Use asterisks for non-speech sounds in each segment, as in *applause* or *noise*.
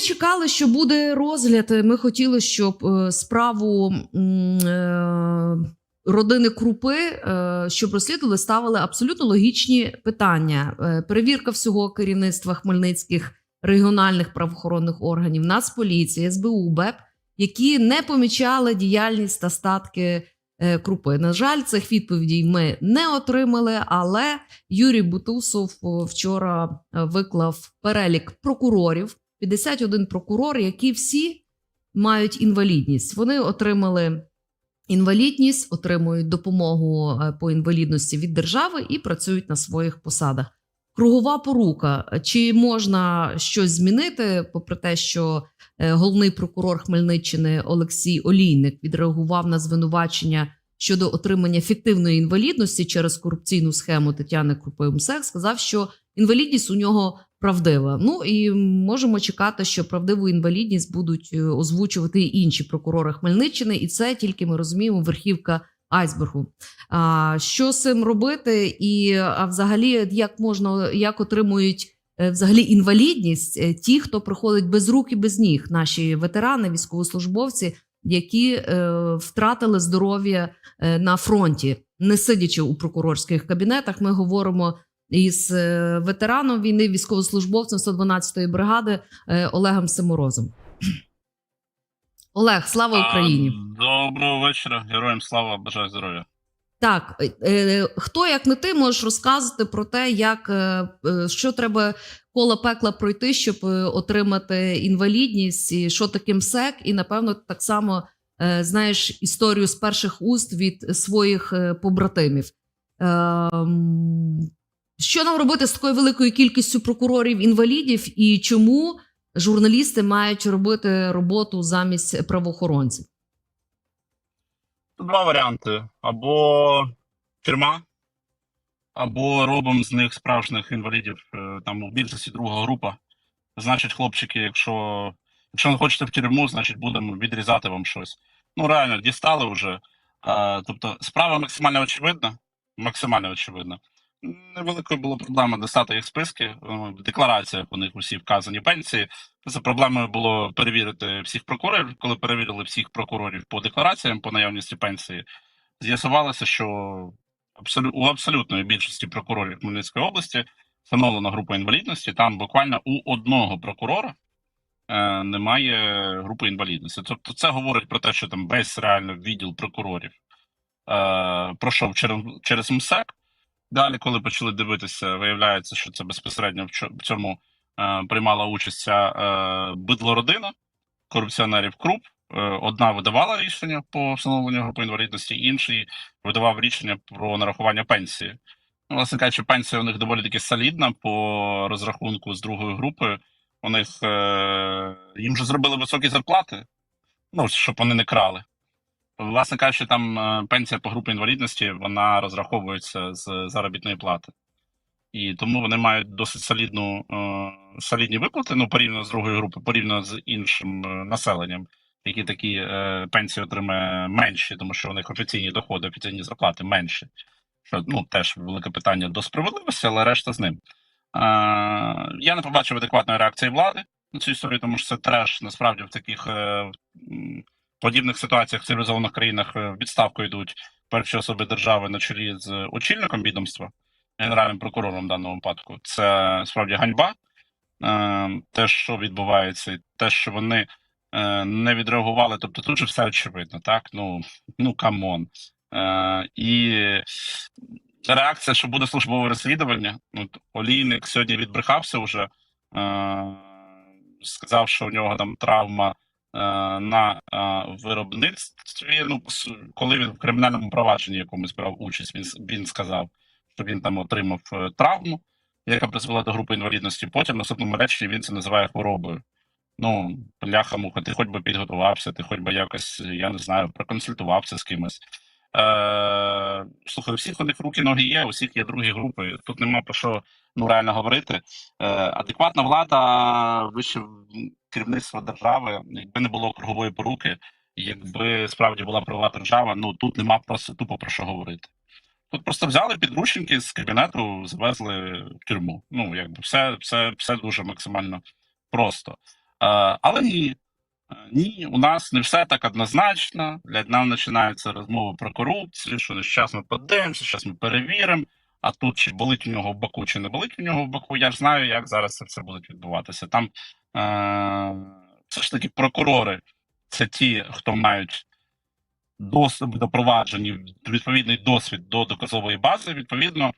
чекали, що буде розгляд. Ми хотіли, щоб е, справу е, родини Крупи, е, щоб розслідували, ставили абсолютно логічні питання. Перевірка всього керівництва хмельницьких регіональних правоохоронних органів, Нацполіції, СБУ, БЕП, які не помічали діяльність та статки Крупи. На жаль, цих відповідей ми не отримали, але Юрій Бутусов вчора виклав перелік прокурорів. 51 прокурор, які всі мають інвалідність. Вони отримали інвалідність, отримують допомогу е, по інвалідності від держави і працюють на своїх посадах. Кругова порука. Чи можна щось змінити, попри те, що е, головний прокурор Хмельниччини Олексій Олійник відреагував на звинувачення щодо отримання фіктивної інвалідності через корупційну схему Тетяни Крупи МСЕК, сказав, що інвалідність у нього правдива. Ну і можемо чекати, що правдиву інвалідність будуть е, озвучувати інші прокурори Хмельниччини, і це тільки ми розуміємо верхівка айсбергу. А що з цим робити? І а взагалі, як можна як отримують е, взагалі інвалідність е, ті, хто приходить без рук і без ніг, наші ветерани, військовослужбовці, які е, втратили здоров'я на фронті, не сидячи у прокурорських кабінетах, ми говоримо із е, ветераном війни, військовослужбовцем 112-ї бригади е, Олегом Симорозом. Олег, слава Україні! Доброго вечора, героям слава, бажаю здоров'я. Так, е, хто як не ти можеш розказати про те, як що треба коло пекла пройти, щоб отримати інвалідність, і що таке МСЕК, і напевно так само знаєш історію з перших уст від своїх побратимів. Що нам робити з такою великою кількістю прокурорів інвалідів, і чому журналісти мають робити роботу замість правоохоронців? Два варіанти: або тюрма, або робимо з них справжніх інвалідів. е, Там у більшості друга група. Значить, хлопчики, якщо, якщо не хочете в тюрму, значить будемо відрізати вам щось. Ну, реально, дістали вже. Тобто, справа максимально очевидна. Максимально очевидна. Невеликою була проблема достати їх списки. е, В деклараціях у них усі вказані пенсії. За проблемою було перевірити всіх прокурорів. Коли перевірили всіх прокурорів по деклараціям по наявності пенсії, з'ясувалося, що у абсолютної більшості прокурорів Хмельницької області встановлена група інвалідності. Там буквально у одного прокурора е, немає групи інвалідності. Тобто, це говорить про те, що там весь реально відділ прокурорів е, пройшов через МСЕК. Далі, коли почали дивитися, виявляється, що це безпосередньо в цьому е, приймала участь ця е, бидлородина корупціонерів Круп. Е, одна видавала рішення по встановленню групи інвалідності, інший видавав рішення про нарахування пенсії. Ну, власне кажучи, пенсія у них доволі таки солідна по розрахунку з другою групою. У них е, їм вже зробили високі зарплати, ну щоб вони не крали. Власне кажучи, там е, пенсія по групі інвалідності вона розраховується з заробітної плати. І тому вони мають досить солідну, е, солідні виплати, ну, порівняно з другою групою, порівняно з іншим е, населенням, які такі пенсії отримує менші, тому що у них офіційні доходи, офіційні зарплати менші. Що ну, теж велике питання до справедливості, але решта з ним. Я не побачив адекватної реакції влади на цю історію, тому що це треш насправді в таких подібних ситуаціях в цивілізованих країнах е, в відставку йдуть перші особи держави на чолі з очільником відомства генеральним прокурором в даному випадку. Це справді ганьба. Е, Те, що відбувається, і те, що вони е, не відреагували. Тобто тут же все очевидно, так? Ну, ну камон. І реакція, що буде службове розслідування. Ну, т- Олійник сьогодні відбрехався вже, сказав, що у нього там травма. Е, На е, виробництві, ну коли він в кримінальному провадженні якомусь брав участь, він він сказав, що він там отримав е, травму, яка призвела до групи інвалідності. Потім в наступному реченні він це називає хворобою. Ну, бляха муха, ти хоч би підготувався, ти хоч би якось, я не знаю, проконсультувався з кимось. Е, слухай, у всіх у них руки ноги є, у всіх є другі групи. Тут нема про що ну реально говорити. Е, адекватна влада, вище керівництво держави, якби не було кругової поруки, якби справді була правова держава, ну тут нема просто тупо про що говорити. Тут просто взяли підручники з кабінету, завезли в тюрму. Ну, якби все, все, все дуже максимально просто. але ні. Ні, у нас не все так однозначно. Для нам починаються розмови про корупцію, що зараз ми подивимося, зараз ми перевіримо. А тут чи болить у нього в боку, чи не болить у нього в боку, я ж знаю, як зараз це все буде відбуватися. Там все ж таки прокурори це ті, хто мають доступ до провадження, відповідний досвід до доказової бази. Відповідно,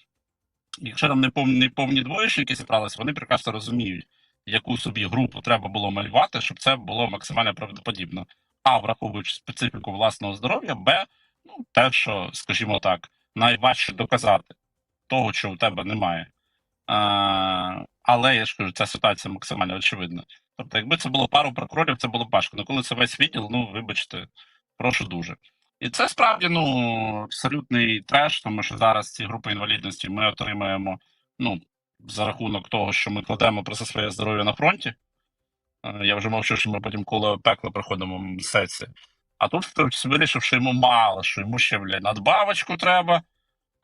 якщо там не повні, не повні двоєчники зібралися, вони прекрасно розуміють, яку собі групу треба було малювати, щоб це було максимально правдоподібно. А враховуючи специфіку власного здоров'я, Б, ну те, що, скажімо так, найважче доказати того, що у тебе немає. Але я ж кажу, ця ситуація максимально очевидна. Тобто, якби це було пару прокурорів, це було б важко. Ну коли це весь відділ, ну вибачте, прошу дуже. І це справді ну абсолютний треш, тому що зараз ці групи інвалідності ми отримаємо ну, за рахунок того, що ми кладемо просто своє здоров'я на фронті. Я вже мовчу, що ми потім коло пекла проходимо сесії. А тут вирішив, що йому мало, що йому ще блядь, надбавочку треба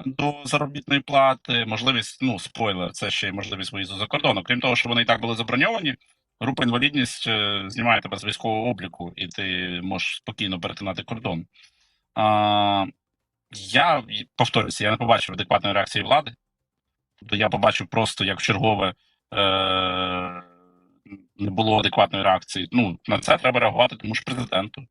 до заробітної плати, можливість, ну, спойлер, це ще й можливість виїзду за кордон. Крім того, що вони і так були заброньовані, група інвалідність е, знімає тебе з військового обліку, і ти можеш спокійно перетинати кордон. А, я повторюся, я не побачив адекватної реакції влади. Тобто я побачив просто як чергове е- не було адекватної реакції. Ну, на це треба реагувати, тому що президенту.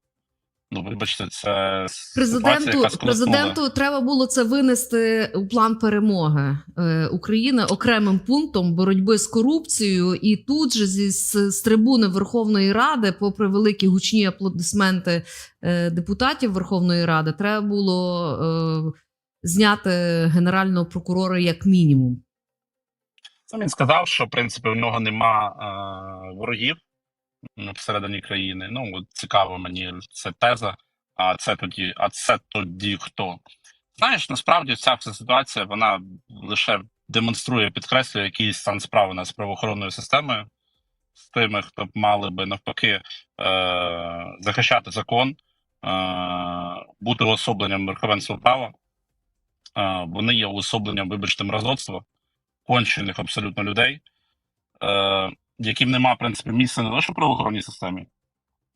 Ну, вибачте, це Президенту, яка президенту треба було це винести у план перемоги е, України окремим пунктом боротьби з корупцією. І тут же зі з, з трибуни Верховної Ради, попри великі гучні аплодисменти е, депутатів Верховної Ради, треба було е, зняти генерального прокурора як мінімум. Сам він сказав, що в принципі у нього нема е, ворогів всередині країни. Ну от цікаво мені це теза. А це тоді, а це тоді хто? Знаєш, насправді ця вся ситуація вона лише демонструє, підкреслює якийсь стан справи з правоохоронною системою, з тими, хто б мали би навпаки е, захищати закон, е, бути уособленням верховенства права. Е, вони є уособленням, вибачте, мразоцтва кончених абсолютно людей, е, яким нема, в принципі, місця не лише в правоохоронній системі,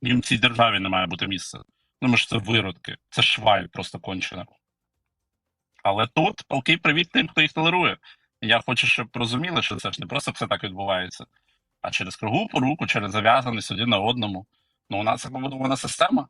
їм в цій державі не має бути місця. Тому що це виродки, це шваль просто кончена. Але тут палкий привіт тим, хто їх толерує. Я хочу, щоб розуміли, що це ж не просто все так відбувається, а через кругу поруку, через зав'язаність один на одному. Ну, у нас це побудована система.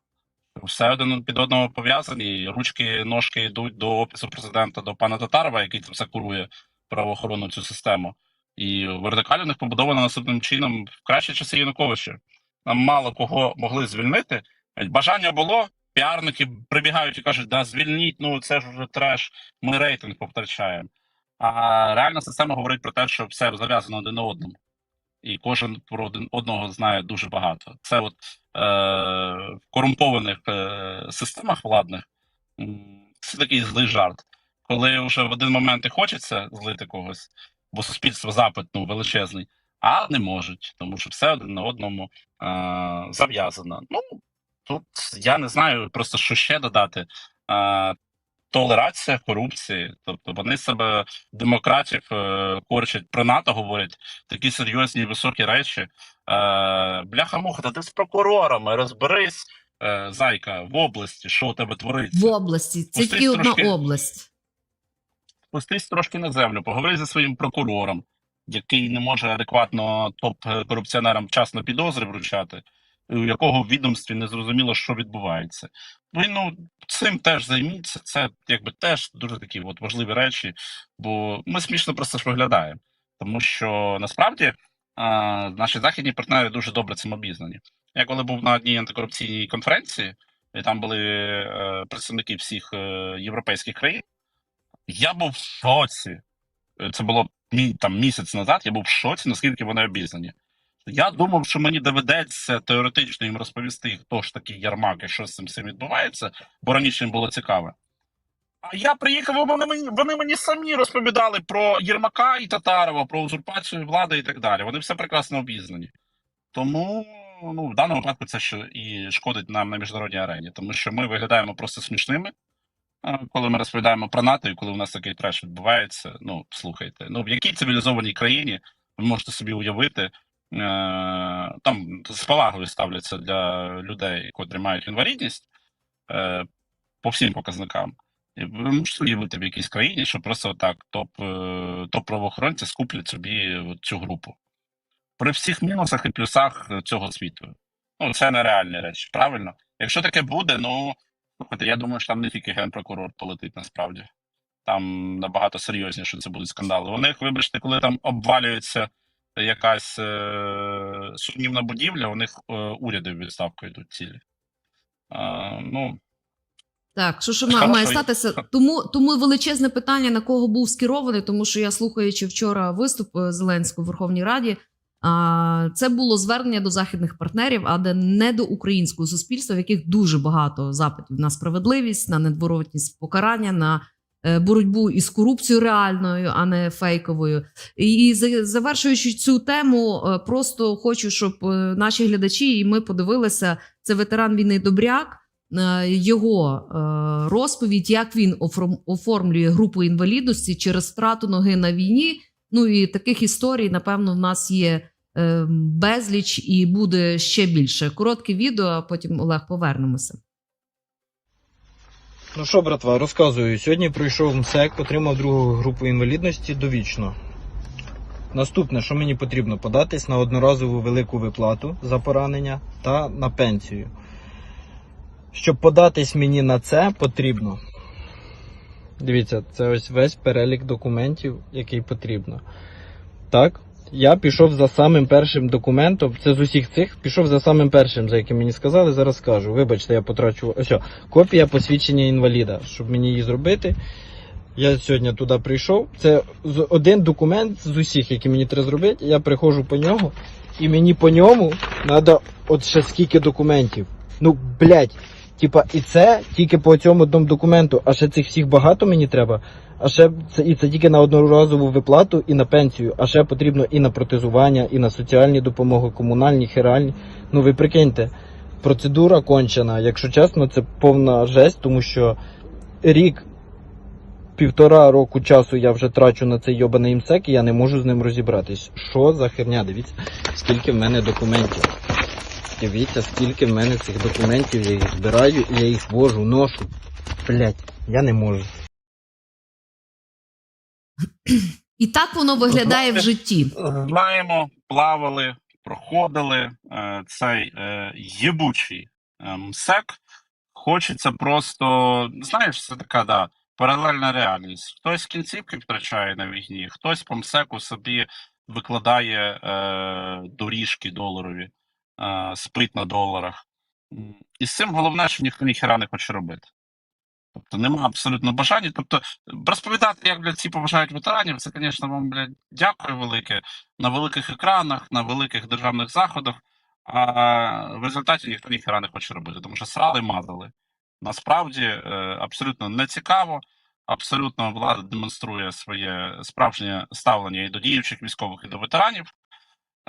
Все один під одного пов'язані. Ручки, ножки йдуть до офісу президента, до пана Татарова, який це все курує правоохоронну цю систему. І вертикаль у них побудована наступним чином в кращі часи Януковича. Нам мало кого могли звільнити. Бажання було, піарники прибігають і кажуть, да, звільніть, ну це ж вже треш, ми рейтинг повтрачаємо. А реальна система говорить про те, що все зав'язано один на одному. І кожен про один одного знає дуже багато. Це от е, в корумпованих е, системах владних це такий злий жарт коли вже в один момент і хочеться злити когось, бо суспільство запит ну, величезний, а не можуть, тому що все один на одному е- зав'язано. Ну тут я не знаю просто що ще додати. Е- Толерація корупції, тобто вони себе демократів е, корчать про НАТО, говорять такі серйозні високі речі. Е, бляха муха, та ти з прокурорами розберись, е, зайка в області, що у тебе твориться. В області це тільки одна область. Спустись трошки на землю, поговори зі своїм прокурором, який не може адекватно топ-корупціонерам вчасно підозри вручати, у якого в відомстві не зрозуміло, що відбувається. Ви ну цим теж займіться. Це якби теж дуже такі от важливі речі, бо ми смішно просто ж виглядаємо, тому що насправді а, наші західні партнери дуже добре цим обізнані. Я коли був на одній антикорупційній конференції, і там були е, представники всіх е, європейських країн. Я був в шоці. Е, Це було там місяць назад. Я був в шоці, наскільки вони обізнані. Я думав, що мені доведеться теоретично їм розповісти, хто ж такий Ярмак і що з цим всім відбувається, бо раніше їм було цікаве. А я приїхав, вони мені, вони мені самі розповідали про Єрмака і Татарова, про узурпацію влади і так далі. Вони все прекрасно обізнані. Тому ну, в даному випадку це ще і шкодить нам на міжнародній арені, тому що ми виглядаємо просто смішними. А, Коли ми розповідаємо про НАТО, і коли у нас такий треш відбувається, ну слухайте, ну в якій цивілізованій країні ви можете собі уявити, там з повагою ставляться для людей, котрі мають інвалідність е, по всім показникам. І ви можете уявити в якійсь країні, що просто так топ, е, топ правоохоронці скуплять собі цю групу. При всіх мінусах і плюсах е, цього світу. Ну, це нереальні речі, правильно? Якщо таке буде, ну слухайте, я думаю, що там не тільки генпрокурор полетить насправді. Там набагато серйозніше це будуть скандали. У них, вибачте, коли там обвалюється якась е- сумнівна будівля, у них е- уряди в відставку йдуть цілі. Е, ну, Так, що ж має, має статися? Тому, тому величезне питання, на кого був скерований, тому що я слухаючи вчора виступ е, Зеленського в Верховній Раді. А, це було звернення до західних партнерів, а не до українського суспільства, в яких дуже багато запитів на справедливість, на недворотність покарання, на е, боротьбу із корупцією реальною, а не фейковою. І за- завершуючи цю тему, е, просто хочу, щоб е, наші глядачі і ми подивилися. Це ветеран війни Добряк. Його розповідь, як він оформ- оформлює групу інвалідності через втрату ноги на війні. Ну і таких історій, напевно, в нас є е, безліч і буде ще більше. Коротке відео, а потім Олег повернемося. Ну що, братва, розказую. Сьогодні пройшов МСЕК, отримав другу групу інвалідності довічно. Наступне, що мені потрібно податись на одноразову велику виплату за поранення та на пенсію. Щоб податись мені на це, потрібно. Дивіться, це ось весь перелік документів, який потрібно. Так, я пішов за самим першим документом. Це з усіх цих пішов за самим першим, за яким мені сказали. Зараз скажу. Вибачте, я потрачу. Ось, копія посвідчення інваліда. Щоб мені її зробити. Я сьогодні туди прийшов. Це один документ з усіх, які мені треба зробити. Я приходжу по нього, і мені по ньому треба от ще скільки документів. Ну, блядь, типа, і це тільки по цьому одному документу, а ще цих всіх багато мені треба. А ще це і це тільки на одноразову виплату і на пенсію, а ще потрібно і на протезування, і на соціальні допомоги, комунальні, херальні. Ну ви прикиньте, процедура кончена. Якщо чесно, це повна жесть, тому що рік, півтора року часу я вже трачу на цей йобаний імсек, і я не можу з ним розібратись. Що за херня? Дивіться, скільки в мене документів. Дивіться, скільки в мене цих документів, я їх збираю, і я їх вожу, ношу. Блять, я не можу. І так воно виглядає в житті. знаємо, плавали, проходили е, цей е, єбучий е, МСЕК. Хочеться просто, знаєш, це така да, паралельна реальність. Хтось кінцівки втрачає на війні, хтось по МСЕКу собі викладає е, доріжки доларові, е, на доларах. І з цим головне, що ніхто ніхера не хоче робити. Тобто нема абсолютно бажання. Тобто, розповідати, як блядь, ці поважають ветеранів, це, звісно, вам блядь, дякую велике на великих екранах, на великих державних заходах. А в результаті ніхто ніхера не хоче робити, тому що срали мазали. Насправді е, абсолютно не цікаво. Абсолютно влада демонструє своє справжнє ставлення і до діючих військових, і до ветеранів.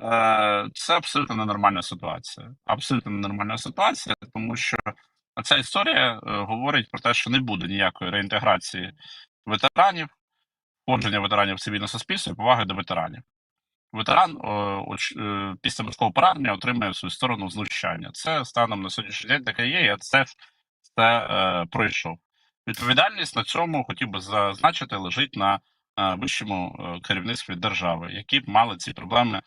Е, Це абсолютно ненормальна ситуація. Абсолютно ненормальна ситуація, тому що ця історія е, говорить про те, що не буде ніякої реінтеграції ветеранів, входження ветеранів в цивільне суспільство і поваги до ветеранів. Ветеран о, е, після військового поранення отримує в свою сторону знущання. Це станом на сьогоднішній день таке є. Я це, це е, пройшов. Відповідальність на цьому хотів би зазначити лежить на е, вищому керівництві держави, які б мали ці проблеми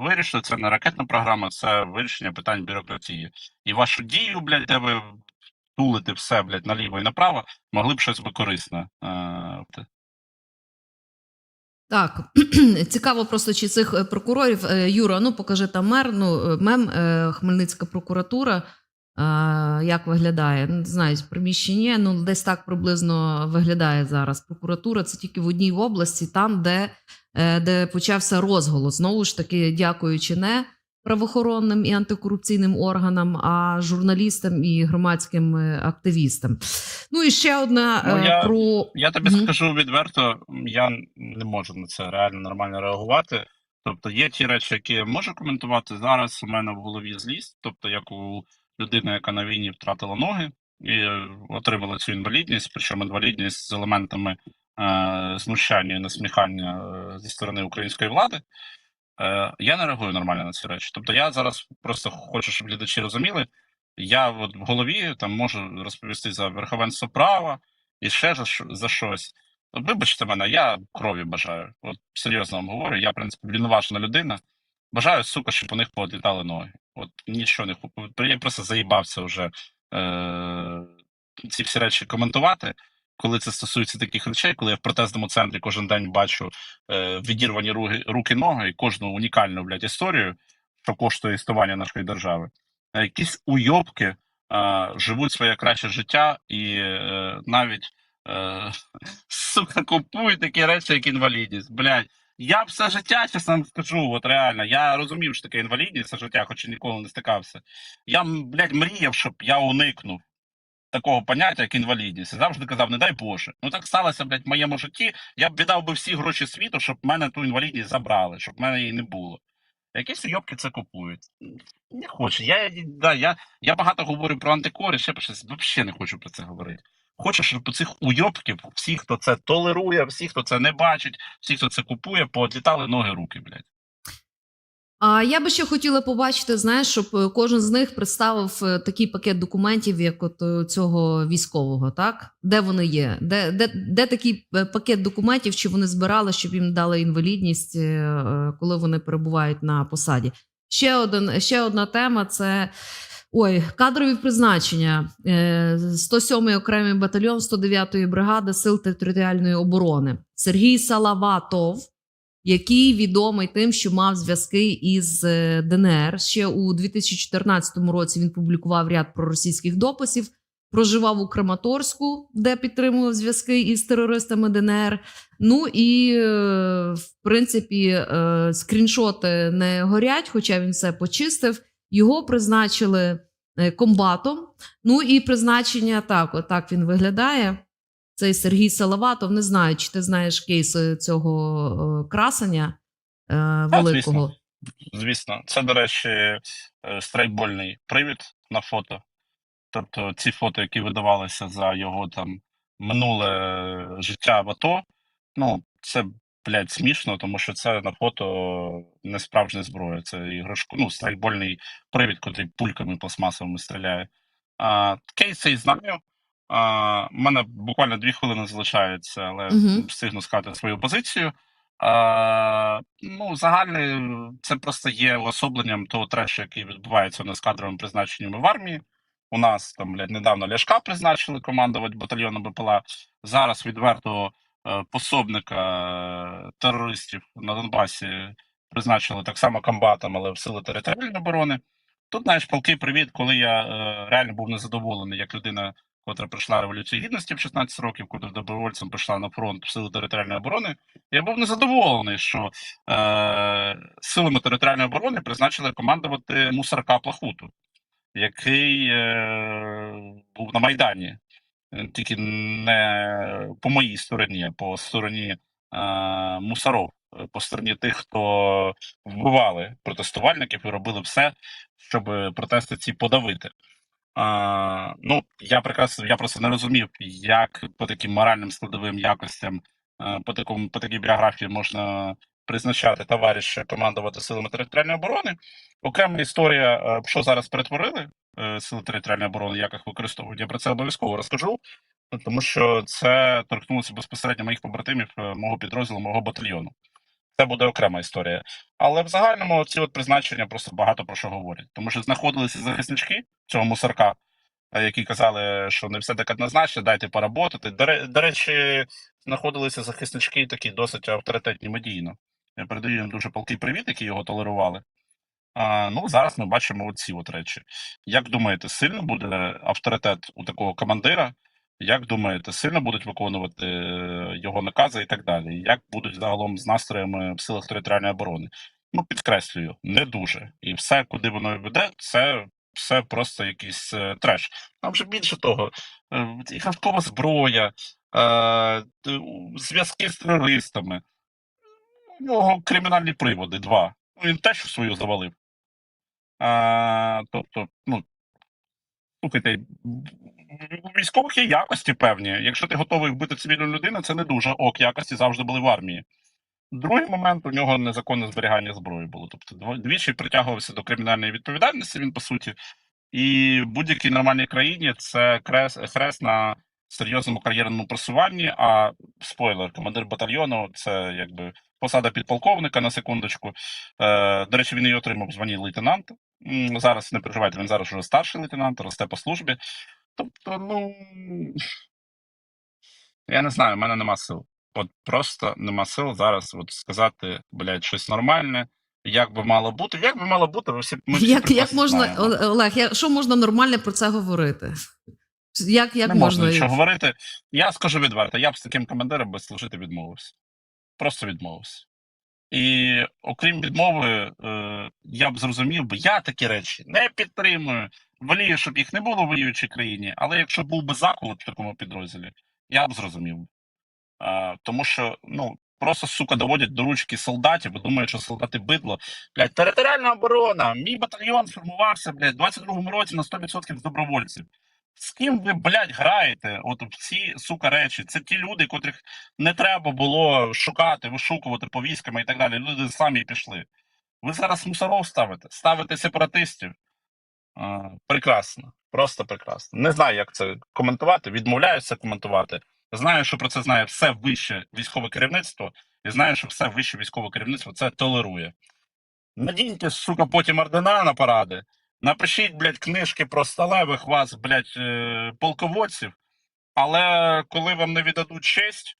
вирішити. Це не ракетна програма, це вирішення питань бюрократії. І вашу дію, блядь, де ви тулите все, блядь, наліво і направо, могли б щось би корисне. Е, Так, *clears throat* цікаво просто, чи цих е, прокурорів. Е, Юра, ну покажи там мер, ну, мем Хмельницька прокуратура. Як виглядає? Не знаю, приміщення, ну десь так приблизно виглядає зараз. Прокуратура це тільки в одній області, там, де, е, де почався розголос. Знову ж таки, дякуючи не правоохоронним і антикорупційним органам, а журналістам і громадським е, активістам. Ну і ще одна Ну, е, я- про Я тобі Мгм. скажу відверто, я не можу на це реально нормально реагувати. Тобто є ті речі, які я можу коментувати. Зараз у мене в голові злість, тобто як у людини, яка на війні втратила ноги і отримала цю інвалідність, причому інвалідність з елементами е, знущання і насміхання е, зі сторони української влади. Е, я не реагую нормально на ці речі. Тобто я зараз просто хочу, щоб глядачі розуміли. Я от в голові там можу розповісти за верховенство права і ще за, за щось. Вибачте мене, я крові бажаю. От серйозно вам говорю, я, в принципі, врівноважена людина. Бажаю, сука, щоб у них поодлітали ноги. От нічого не Я просто заїбався вже е- ці всі речі коментувати. Коли це стосується таких речей, коли я в протезному центрі кожен день бачу е, відірвані руки, руки ноги і кожну унікальну блядь, історію, що коштує існування нашої держави. Е, Якісь уйобки е, живуть своє краще життя і е, навіть е, *laughs* сука купують такі речі, як інвалідність. Блядь, я все життя, чесно вам скажу, от реально, я розумів, що таке інвалідність все життя, хоч і ніколи не стикався. Я, блядь, мріяв, щоб я уникнув такого поняття, як інвалідність. І завжди казав, не дай Боже. Ну так сталося, блядь, в моєму житті. Я б віддав би всі гроші світу, щоб мене ту інвалідність забрали, щоб мене її не було. Якісь уйобки це купують. Не хочу. Я, да, я, я багато говорю про антикори, ще. Взагалі не хочу про це говорити. Хочу, щоб цих уйобків, всі, хто це толерує, всі, хто це не бачить, всі, хто це купує, поодлітали ноги руки, блядь. А я би ще хотіла побачити, знаєш, щоб е, кожен з них представив е, такий пакет документів, як от е, цього військового, так? Де вони є? Де, де, де такий пакет документів, що вони збирали, щоб їм дали інвалідність, коли вони перебувають на посаді? Ще, один, ще одна тема це. Ой, кадрові призначення. Е, 107-й окремий батальйон 109-ї бригади Сил територіальної оборони. Сергій Салаватов, який відомий тим, що мав зв'язки із е, ДНР. Ще у 2014 році він публікував ряд проросійських дописів. Проживав у Краматорську, де підтримував зв'язки із терористами ДНР. Ну і е, в принципі е, скріншоти не горять, хоча він все почистив. Його призначили е, комбатом. Ну і призначення так, отак він виглядає. Цей Сергій Салаватов. Не знаю, чи ти знаєш кейс е, цього е, красення е, великого. Звісно, це, до речі, е, страйкбольний привід на фото. Тобто ці фото, які видавалися за його там минуле життя в АТО, ну, це, блядь, смішно, тому що це на фото не справжня зброя. Це іграшку, ну, страйкбольний привід, котрий пульками пластмасовими стріляє. А, кейс цей знаю. А, мене буквально дві хвилини залишається, але Мгм. встигну сказати свою позицію. А, ну, загальне, це просто є уособленням того трешу, який відбувається у нас з кадровими призначеннями в армії. У нас там блядь, недавно Ляшка призначили командувати батальйоном БПЛА. Зараз відверто пособника е, терористів на Донбасі призначили так само комбатом, але в сили територіальної оборони. Тут, знаєш, палкий привіт, коли я е, реально був незадоволений як людина, котра прийшла революцію гідності в 16 років, котра добровольцем прийшла на фронт в сили територіальної оборони. Я був незадоволений, що е, силами територіальної оборони призначили командувати Мусарка Плахуту, який е, був на Майдані, Е, тільки не по моїй стороні, а по стороні е, мусоров, е, по стороні тих, хто вбивали протестувальників і робили все, щоб протести ці подавити. А, ну, я прекрасно, я просто не розумів, як по таким моральним складовим якостям, е, по такому по такій біографії можна призначати товариша командувати силами територіальної оборони. Окрема історія, е, що зараз перетворили е, сили територіальної оборони, як їх використовують. Я про це обов'язково розкажу, тому що це торкнулося безпосередньо моїх побратимів, е, мого підрозділу, мого батальйону. Це буде окрема історія. Але в загальному ці от призначення просто багато про що говорять. Тому що знаходилися захиснички цього мусорка, які казали, що не все так однозначно, дайте поработати. До речі, знаходилися захиснички такі досить авторитетні медійно. Передаю їм дуже палкий привіт, які його толерували. А, ну, зараз ми бачимо оці от речі. Як думаєте, сильно буде авторитет у такого командира? Як думаєте, сильно будуть виконувати е, його накази і так далі? Як будуть загалом з настроями в силах територіальної оборони? Ну, підкреслюю, не дуже. І все, куди воно веде, це все просто якийсь е, треш. А вже більше того, е, іграшкова зброя, зв'язки з терористами. У нього кримінальні приводи, два. Ну, Він теж свою завалив. А, тобто, ну, слухайте, у військових є якості певні. Якщо ти готовий вбити цивільну людину, це не дуже ок, якості завжди були в армії. Другий момент у нього незаконне зберігання зброї було. Тобто двічі притягувався до кримінальної відповідальності. Він по суті, і в будь-якій нормальній країні це хрест на серйозному кар'єрному просуванні. А спойлер, командир батальйону це якби посада підполковника на секундочку. Е, до речі, він її отримав в званні лейтенанта. Зараз не переживайте, він зараз вже старший лейтенант, росте по службі. Тобто, ну я не знаю, в мене нема сил. От просто нема сил зараз от сказати, блядь, щось нормальне. Як би мало бути, як би мало бути, ви всі ми всі Як, як можна, знаємо. Олег, я, що можна нормально про це говорити? Як, як не можна? можна нічого говорити. Я скажу відверто, я б з таким командиром би служити відмовився. Просто відмовився. І окрім відмови, е, я б зрозумів би, я такі речі не підтримую. Волію, щоб їх не було в воюючій країні, але якщо був би заколот в такому підрозділі, я б зрозумів. Тому що, ну, просто, сука, доводять до ручки солдатів, бо думають, що солдати бидло. Блядь, територіальна оборона, мій батальйон сформувався, блядь, в 22-му році на 100% з добровольців. З ким ви, блядь, граєте? От ці сука речі. Це ті люди, котрих не треба було шукати, вишукувати по військами і так далі. Люди самі пішли. Ви зараз мусоров ставите, ставите сепаратистів. А, прекрасно, просто прекрасно. Не знаю, як це коментувати. Відмовляюся коментувати. Знаю, що про це знає все вище військове керівництво, і знаю, що все вище військове керівництво це толерує. Надіньте, сука, потім ордена на паради. Напишіть, блядь, книжки про сталевих вас, блядь, е, полководців, але коли вам не віддадуть честь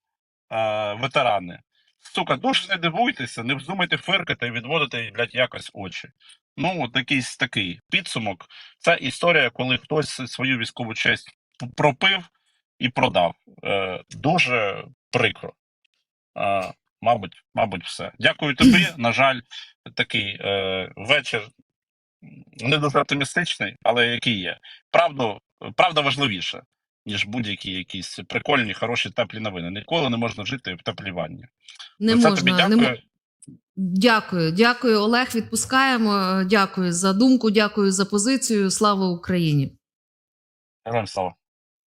е, ветерани, сука, дуже не дивуйтеся, не вздумайте фиркати і відводити, блядь, якось очі. Ну, якийсь такий підсумок. Це історія, коли хтось свою військову честь пропив і продав. Е, дуже прикро. Е, мабуть, мабуть, все. Дякую тобі. *clears throat* На жаль, такий е, вечір не дуже оптимістичний, але який є. Правду, правда важливіша, ніж будь-які якісь прикольні, хороші, теплі новини. Ніколи не можна жити в теплі ванні. Не За можна. тобі дякую. Не. Дякую, дякую, Олег. Відпускаємо. Дякую за думку, дякую за позицію. Слава Україні. Героям слава.